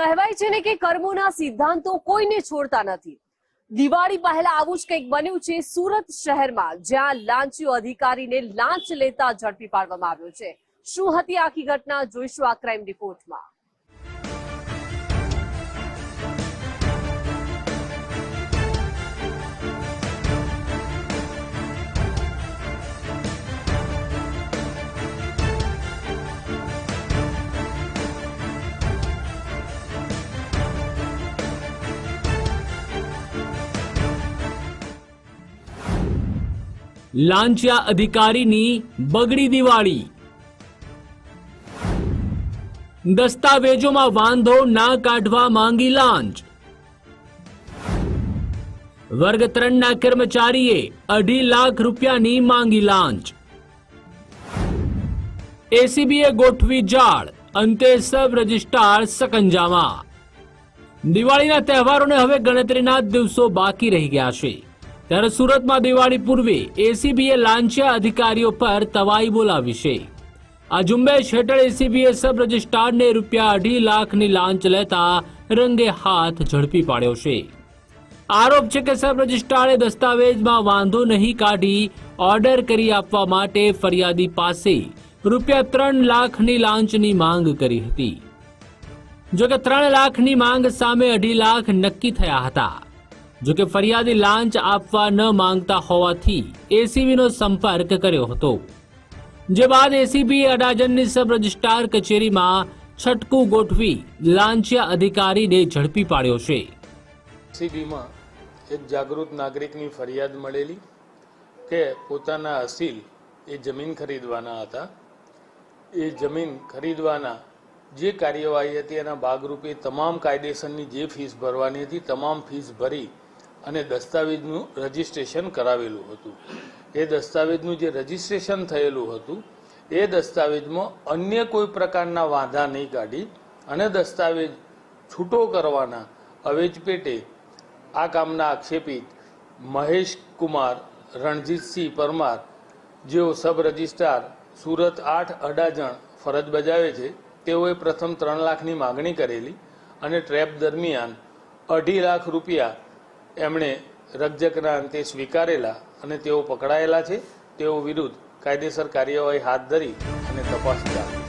કહેવાય છે ને કે કર્મોના સિદ્ધાંતો કોઈને છોડતા નથી. દિવાળી પહેલા આવું જ કંઈક બન્યું છે સુરત શહેરમાં, જ્યાં લાંચીઓ અધિકારીને લાંચ લેતા ઝડપી પાડવામાં આવ્યો છે. શું હતી આખી ઘટના? જોઈશું આ ક્રાઇમ રિપોર્ટમાં. લાંચિયા અધિકારીની બગડી દિવાળી. દસ્તાવેજોમાં વાંધો ના કાઢવા માંગી લાંચ. વર્ગ ત્રણના કર્મચારીએ અઢી લાખ રૂપિયાની માંગી લાંચ. એસીબીએ ગોઠવી જાળ, અંતે સબ રજિસ્ટ્રાર સકંજામાં. દિવાળીના તહેવારોને હવે ગણતરીના દિવસો બાકી રહી ગયા છે. ત્યારે સુરતમાં દિવાળી પૂર્વે એસીબીએ લાંચિયા અધિકારીઓ પર તવાઈ બોલાવી છે. આ ઝુંબેશ હેઠળ એસીબીએ સબ રજિસ્ટ્રારને રૂપિયા અઢી લાખની લાંચ લેતા રંગે હાથ ઝડપી પાડ્યો છે. આરોપ છે કે સબ રજિસ્ટ્રારે દસ્તાવેજમાં વાંધો નહીં કાઢી ઓર્ડર કરી આપવા માટે ફરિયાદી પાસે રૂપિયા ત્રણ લાખની લાંચની માંગ કરી હતી. જો કે ત્રણ લાખની માંગ સામે અઢી લાખ નક્કી થયા હતા. જો કે ફરિયાદી લાંચ આપવા ન માંગતા હોવાથી એસીબીનો સંપર્ક કર્યો હતો. જે બાદ એસીબી અડાજણની સબ રજિસ્ટ્રાર કચેરીમાં છટકું ગોઠવી લાંચિયા અધિકારીને ઝડપી પાડ્યો છે. સીબીમાં એક જાગૃત નાગરિકની ફરિયાદ મળેલી કે પોતાના અસીલ એ જમીન ખરીદવાના હતા. એ જમીન ખરીદવાના જે કાર્યવાહી હતી એના ભાગરૂપે તમામ કાયદેસરની જે ફીસ ભરવાની હતી, તમામ ફીસ ભરી અને દસ્તાવેજનું રજિસ્ટ્રેશન કરાવેલું હતું. એ દસ્તાવેજનું જે રજિસ્ટ્રેશન થયેલું હતું, એ દસ્તાવેજમાં અન્ય કોઈ પ્રકારના વાંધા નહીં કાઢી અને દસ્તાવેજ છૂટો કરવાના અવેજ પેટે આ કામના આક્ષેપિત મહેશ કુમાર રણજીતસિંહ પરમાર, જેઓ સબ રજિસ્ટ્રાર, સુરત આઠ અડાજણ ફરજ બજાવે છે, તેઓએ પ્રથમ ત્રણ લાખની માગણી કરેલી અને ટ્રેપ દરમિયાન અઢી લાખ રૂપિયા એમણે રકજકના અંતે સ્વીકારેલા અને તેઓ પકડાયેલા છે, તેઓ વિરુદ્ધ કાયદેસર કાર્યવાહી હાથ ધરી અને તપાસ ચાલુ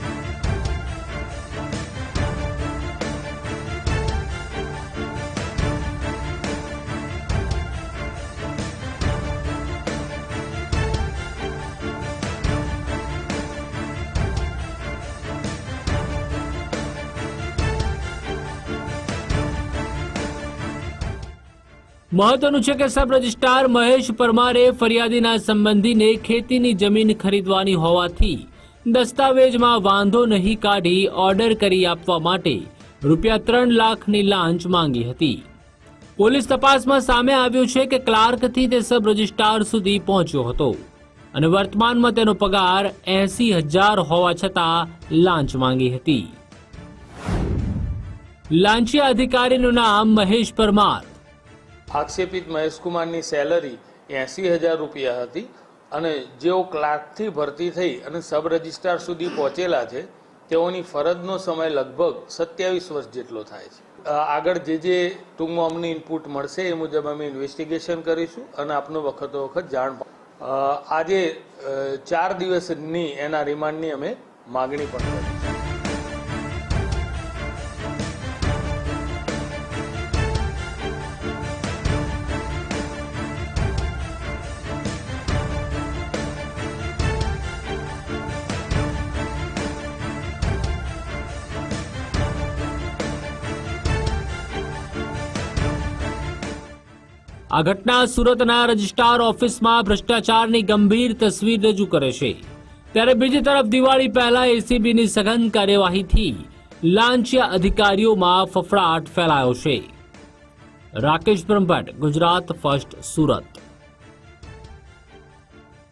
મહત્વનું છે કે સબ રજિસ્ટ્રાર મહેશ પરમારે ફરિયાદીના સંબંધીને ખેતીની જમીન ખરીદવાની હોવાથી દસ્તાવેજમાં વાંધો નહીં કાઢી ઓર્ડર કરી આપવા માટે રૂપિયા ત્રણ લાખની લાંચ માંગી હતી. પોલીસ તપાસમાં સામે આવ્યું છે કે ક્લાર્કથી તે સબ રજિસ્ટ્રાર સુધી પહોંચ્યો હતો અને વર્તમાનમાં તેનો પગાર એસી હજાર હોવા છતાં લાંચ માંગી હતી. લાંચિયા અધિકારીનું નામ મહેશ પરમાર આક્ષેપિત મહેશકુમારની સેલરી એંસી હજાર રૂપિયા હતી અને જેઓ ક્લાર્કથી ભરતી થઈ અને સબ રજિસ્ટ્રાર સુધી પહોંચેલા છે, તેઓની ફરજનો સમય લગભગ સત્યાવીસ વર્ષ જેટલો થાય છે. આગળ જે જે ટૂંકમાં અમને ઇનપુટ મળશે એ મુજબ અમે ઇન્વેસ્ટિગેશન કરીશું અને આપનો વખતો વખત જાણ આજે ચાર દિવસની એના રિમાન્ડની અમે માગણી પણ કરીશું. આ ઘટના સુરતના રજિસ્ટ્રાર ઓફિસમાં ભ્રષ્ટાચારની ગંભીર તસવીર રજૂ કરે છે. ત્યારે બીજી તરફ દિવાળી પહેલા એસીબીની સઘન કાર્યવાહીથી લાંચિયા અધિકારીઓમાં ફફડાટ ફેલાયો છે. રાકેશ બ્રહ્મભટ્ટ, ગુજરાત ફર્સ્ટ સુરત.